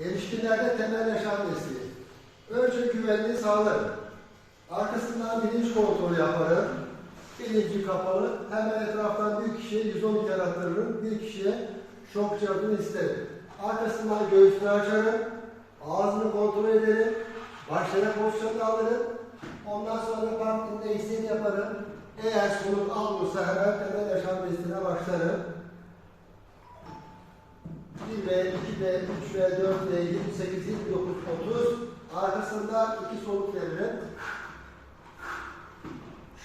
Erişkinlerde temel yaşam desteği. Önce güvenliği sağlarım. Arkasından bilinç kontrolü yaparım. Bilinci kapalı. Hemen etraftan bir kişiye 112 arattırırım. Bir kişiye şok cevabını isterim. Arkasından göğsünü açarım. Ağzını kontrol ederim. Başlarına pozisyonu alırım. Ondan sonra partinde istediğini yaparım. Eğer soluk almıyorsa hemen temel yaşam desteğine başlarım. 1V, 2V, 3V, 4V, 28, 29, 30. Arkasında iki soluk veririm.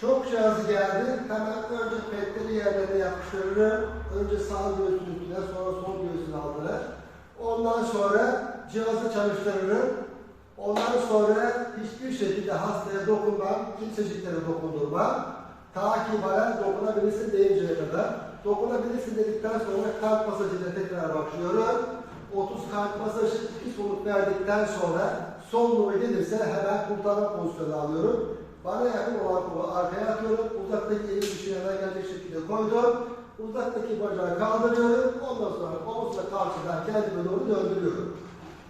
Şok cihazı geldi. Hemen önce petleri yerlerine yapıştırırım. Önce sağ göğsün üstüne, sonra sol göğsün altına. Ondan sonra cihazı çalıştırırım. Ondan sonra hiçbir şekilde hastaya dokunmam, kimseciklere dokundurmam. Ta ki bana dokunabilirsin deyinceye kadar. Dokunabilirsin dedikten sonra kalp masajıyla tekrar başlıyorum. 30 kalp masajı, 2 soluk verdikten sonra son nuru gelirse hemen kurtarma pozisyonu alıyorum. Bana yakın olan kolu arkaya atıyorum. Uzaktaki eli dışarıdan gelecek şekilde koydum. Uzaktaki bacağı kaldırıyorum. Ondan sonra omuzla karşıdan kendime doğru döndürüyorum.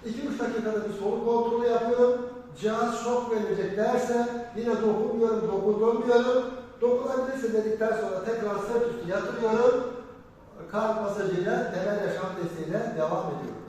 2-3 dakikada bir soluk kontrolü yapıyorum. Cihaz şok verilecek derse yine dokunmuyorum, dokundurmuyorum. Dokunabilirsin dedikten sonra tekrar sırt üstü yatırıyorum. Kalp masajıyla temel yaşam desteğiyle devam ediyorum.